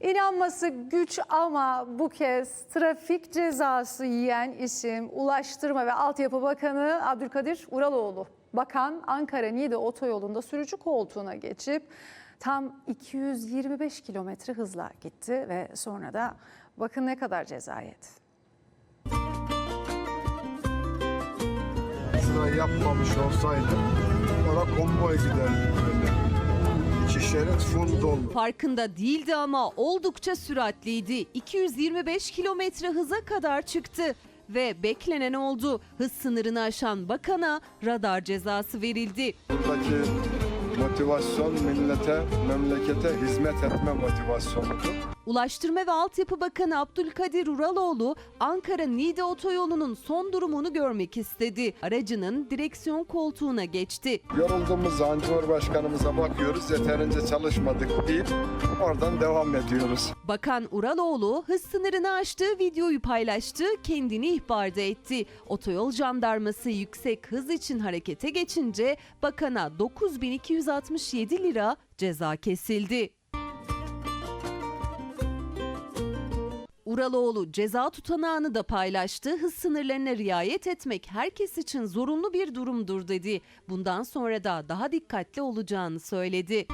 İnanması güç ama bu kez trafik cezası yiyen isim Ulaştırma ve Altyapı Bakanı Abdülkadir Uraloğlu. Bakan Ankara Niğde otoyolunda sürücü koltuğuna geçip tam 225 kilometre hızla gitti ve sonra da bakın ne kadar ceza yedi. Şurayı yapmamış olsaydım orada konvoy giderdi şerit full dolu. Farkında değildi ama oldukça süratliydi. 225 kilometre hıza kadar çıktı ve beklenen oldu. Hız sınırını aşan bakana radar cezası verildi. Buradaki motivasyon millete, memlekete hizmet etme motivasyonudur. Ulaştırma ve Altyapı Bakanı Abdülkadir Uraloğlu Ankara Niğde otoyolunun son durumunu görmek istedi. Aracının direksiyon koltuğuna geçti. Yorulduğumuz zaman Cumhurbaşkanımıza bakıyoruz yeterince çalışmadık deyip oradan devam ediyoruz. Bakan Uraloğlu hız sınırını aştığı videoyu paylaştı, kendini ihbarda etti. Otoyol jandarması yüksek hız için harekete geçince bakana 9267 lira ceza kesildi. Uraloğlu ceza tutanağını da paylaştı. Hız sınırlarına riayet etmek herkes için zorunlu bir durumdur dedi. Bundan sonra da daha dikkatli olacağını söyledi.